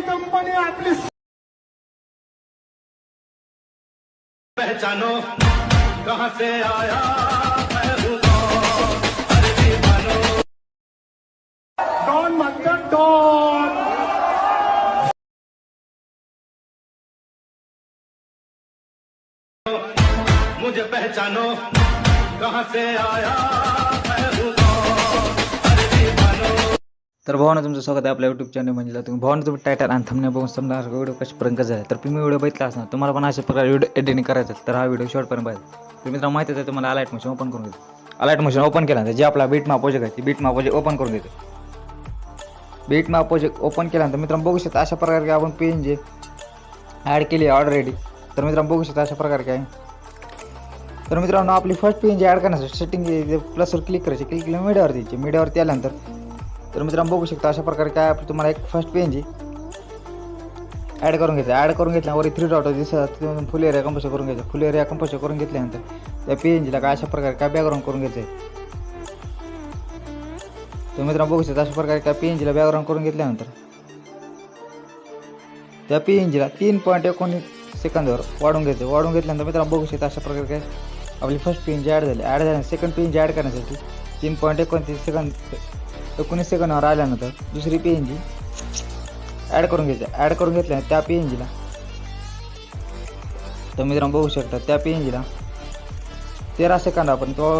अपनी कंपनी अपनी पहचानो कहाँ से आया तो? मुझे पहचानो कहाँ से आया तर भावानं तुमचं स्वागत आहे आपल्या यूट्यूब चॅनल म्हणजे तुम्ही भावानं तुम्ही टायटल आणि थंबनेल बघून समजा व्हिडिओ कशापर्यंत कसं आहे तर तुम्ही व्हिडिओ बघितला असणार तुम्हाला पण अशा प्रकारे व्हिडिओ एडिटिंग करायचं तर हा व्हिडिओ शॉर्टपर्यंत पाहिजे तर मित्रांनो माहिती आहे तुम्हाला अलाइट मशीन ओपन करून देतो. अलाइट मशीन ओपन केल्यानंतर जे आपला बीट माप प्रोजेक्ट आहे ते बीट माप प्रोजेक्ट ओपन करून घ्यायचं बीट माप प्रोजेक्ट ओपन केल्यानंतर मित्रांनो बघू शकता अशा प्रकारे आपण पेन जे ॲड केली आहे ऑलरेडी तर मित्रांनो बघू शकता अशा प्रकारे काय. तर मित्रांनो आपली फर्स्ट पेन जी ॲड करण्यासाठी सेटिंग प्लसवर क्लिक करायची क्लिक केलं मीडियावर द्यायची मीडियावरती आल्यानंतर तर मित्रांनो बघू शकता अशा प्रकारे काय आपली तुम्हाला एक फर्स्ट पेन जी ॲड करून घ्यायचं. ॲड करून घेतल्यावर थ्री डॉट दिसत. तुम्ही फुल एरिया कंपोज करून घ्यायचं. फुल एरिया कंपोज करून घेतल्यानंतर त्या पेन जीला काय अशा प्रकारे काय बॅकग्राऊंड करून घ्यायचं आहे तर मित्रांनो बघू शकता अशा प्रकारे काय पी जीला बॅकग्राऊंड करून घेतल्यानंतर त्या पी जीला तीन पॉईंट एकोणीस सेकंदवर वाढून घेते वाढून घेतल्यानंतर मित्रांनो बघू शकता अशा प्रकारे काय आपली फर्स्ट पी जी ॲड झाली. ॲड झाल्यानंतर सेकंड पी जी ॲड करण्यासाठी तीन पॉईंट एकोणतीस सेकंद एकोणीस सेकंदावर आल्यानंतर दुसरी पी एन जी ॲड करून घ्यायचं ॲड करून घेतल्या त्या पी एन जीला तर मित्रांनो बघू शकता त्या पी एन जीला तेरा सेकंद आपण तो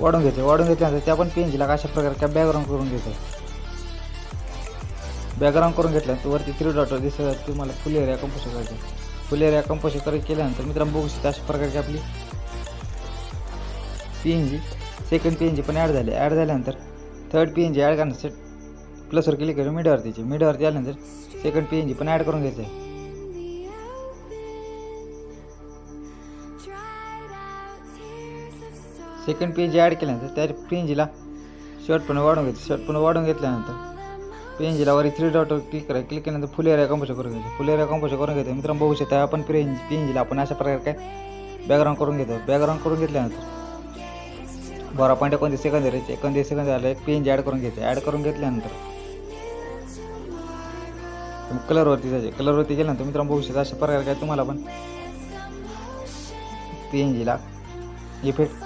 वाढून घेतो वाढून घेतल्यानंतर त्या पण पी एन जीला अशा प्रकारे त्या बॅकग्राऊंड करून घेतो बॅकग्राऊंड करून घेतल्यानंतर वरती थ्री डॉटर दिसत तुम्हाला फुल एरिया कंपोज करायचं फुल एरिया कंपोज कर केल्यानंतर मित्रांनो बघू शकता अशा प्रकारची आपली P N G second P N G पण ॲड झाली. ॲड झाल्यानंतर third P N G add करण्यासाठी प्लसवर क्लिक करून मिडवरतीची मिडवरती आल्यानंतर सेकंड पी एन जी पण ॲड करून घ्यायचं आहे second P N G add केल्यानंतर त्या पी एन जीला शर्ट पण वाढून घ्यायचं शर्ट पण वाढून घेतल्यानंतर पी एन जीला वरी थ्री डॉटवर क्लिक करा क्लिक केल्यानंतर फुल एरिया कंपोज करून घ्यायचं फुल एरिया कंपोज करून घ्यायचं मित्रांनो बघू शकता आपण पी एन पी एन जीला आपण अशा प्रकारे काय बॅकग्राऊंड करून घेतो. बॅकग्राऊंड करून घेतल्यानंतर बारा पॉईंट एकोणतीस सेकंद द्यायचे एकोणतीस सेकंद झालं? एक पी एन जी ॲड करून घ्यायचं ॲड करून घेतल्यानंतर कलरवरती जायचे कलरवरती गेल्यानंतर मित्रांनो बघू शकता अशा प्रकारे काय तुम्हाला पण पी एन जीला इफेक्ट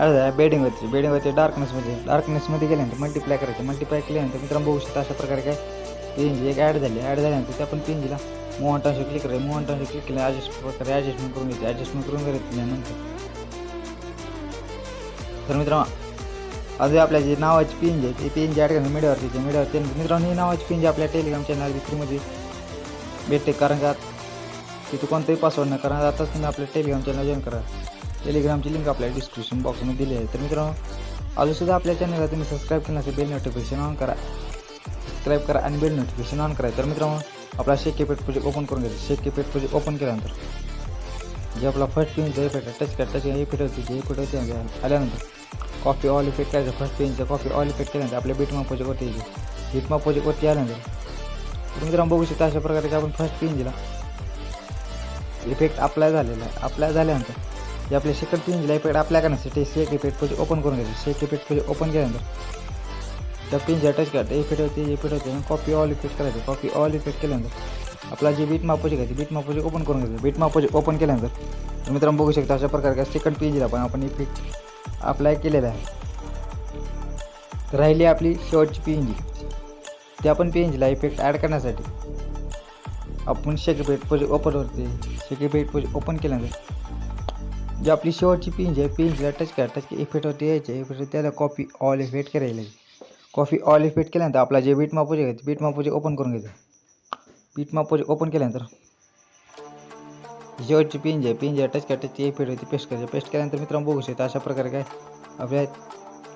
अरे बेडिंगवरती बेडिंगवरती डार्कनेसमध्ये डार्कनेसमध्ये गेल्यानंतर मल्टिप्लाय करायचं. मल्टिप्लाय केल्यानंतर मित्रांनो बघू शकता अशा प्रकारे काय पी एन जी एक ॲड झाली. ॲड झाल्यानंतर त्या पण पी एन जीला क्लिक करायचं मोहन क्लिक केलं ॲडजस्ट प्रकारे ॲडजस्टमेंट करून घ्यायची ॲडजस्टमेंट करून घेतल्यानंतर तर मित्रांनो अजून आपल्या जे नावाची पिन जी आहे, ती पिन जी ॲड करणं मीडियावरती ते मीडियावरती मित्रांनो, ही पिन जी आपल्या टेलिग्राम चॅनल फ्रीमध्ये भेटते. कारण का, तिथं कोणतंही पासवर्ड नाही कारण आताच तुम्ही आपल्या टेलिग्राम चॅनल जॉईन करा. टेलिग्रामची लिंक आपल्या डिस्क्रिप्शन बॉक्स में बॉक्समध्ये दिली आहे. तर मित्रांनो अजूनसुद्धा आपल्या चॅनलला तुम्ही सबस्क्राईब केलं असेल बेल नोटिफिकेशन ऑन करा. सबस्क्राईब करा आणि बेल नोटिफिकेशन ऑन करा. तर मित्रांनो, आपला शेक पेट प्रोजेक्ट ओपन करून घ्यायचं शेक पेट प्रोजेक्ट ओपन केल्यानंतर, जे आपला फ़र्स्ट पेनचा इफ़ेक्ट आहे टच करा टच इफ़ेक्ट होती? जे इफ़ेक्ट होते? आल्यानंतर. कॉफी ऑल इफेक्ट करायचं फर्स्ट पेनचं कॉफी ऑल इफेक्ट केल्यानंतर आपल्या बीटमा प्रोजेक्टवरती यायची बीटमा प्रोजेक्टवरती आल्यानंतर तुम्ही जर बघू शकता अशा प्रकारे आपण फर्स्ट पेन दिला. इफेक्ट अप्लाय झालेला आहे. अप्लाय झाल्यानंतर जे आपले सेकंड पेन दिला इफेक्ट अप्लाय करण्यासाठी शेक इफेक्ट प्रोजेक्ट ओपन करून घ्यायचं. शेक इफेक्ट प्रोजेक्ट ओपन केल्यानंतर त्या पेनच्या टच करायचं इफेक्ट होते इफेक्ट होते कॉपी ऑल इफेक्ट करायचं. कॉपी ऑल इफेक्ट केल्यानंतर आपला जे बीट मापोजे घ्यायचे बीट मापोजे ओपन करून घ्यायचं. बीट मापोजे ओपन केल्यानंतर तर मित्रांनो बघू शकता अशा प्रकारे काय सेकंड पेजला पण आपण इफेक्ट अप्लाय केलेला आहे. तर राहिली आपली शेवटची पी एन जी त्या पण पी एन जीला इफ़ेक्ट ॲड करण्यासाठी आपण शेकीपेट प्रोजेक्ट ओपन होते शेकीपेट पोज ओपन केल्यानंतर जी आपली शेवटची पी एन जी आहे पी एन जीला टच करा टच इफेक्टवरती यायचे इफ़ेक्ट त्याला कॉपी ऑल इफ़ेक्ट करायला कॉफ़ी ऑल इफ़ेक्ट केल्यानंतर आपला जे बीट मापोजे बीट मापोजे ओपन करून घ्यायचं. बीट मापोजे ओपन केल्यानंतर शेवटची पिंज आहे पिंज आहे टच करा होती पेस्ट करायची पेस्ट केल्यानंतर मित्रांनो बघू शकता अशा प्रकारे काय आपल्या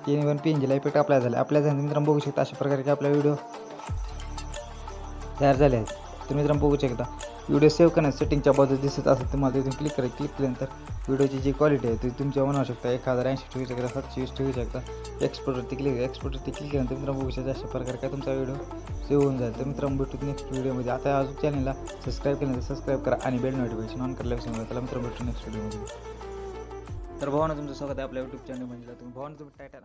तीन पण पिंजला जीला इफेक्ट अप्लाय झाला. अप्लाय झाल्यानंतर मित्रांनो बघू शकता अशा प्रकारे काय आपला व्हिडिओ तयार झाले आहेत. तर मित्रांनो बघू शकता. व्हिडिओ सेव्ह करण्यास सेटिंगच्या बाजूला दिसत असेल तुम्हाला तिथून क्लिक करा क्लिक केल्यानंतर व्हिडिओची जी क्वालिटी आहे ती तुमच्या म्हणू शकता एक हजार ऐंशी ठेवू शकता सातशे वीस ठेवू शकता एक्सपोर्टवरती क्लिक एक्सपोर्टवरती क्लिक केल्यानंतर मित्रांनो बघू शकता अशा प्रकारे काय तुमचा व्हिडिओ सेव्ह होऊन जाईल. तर मित्रांनो भेटू नेक्स्ट व्हिडिओमध्ये. आता अजून चॅनलला सबस्क्राईब केल्यानंतर सबस्क्राईब करा आणि बेल नोटिफिकेशन ऑन करायला विसरू नका. त्याला मित्रांनो भेटू नेक्स्ट व्हिडिओमध्ये. तर भावानं तुमचं स्वागत आहे आपल्या यूट्यूब चॅनल म्हणजे तुम्ही भावानं तुम्ही टायटल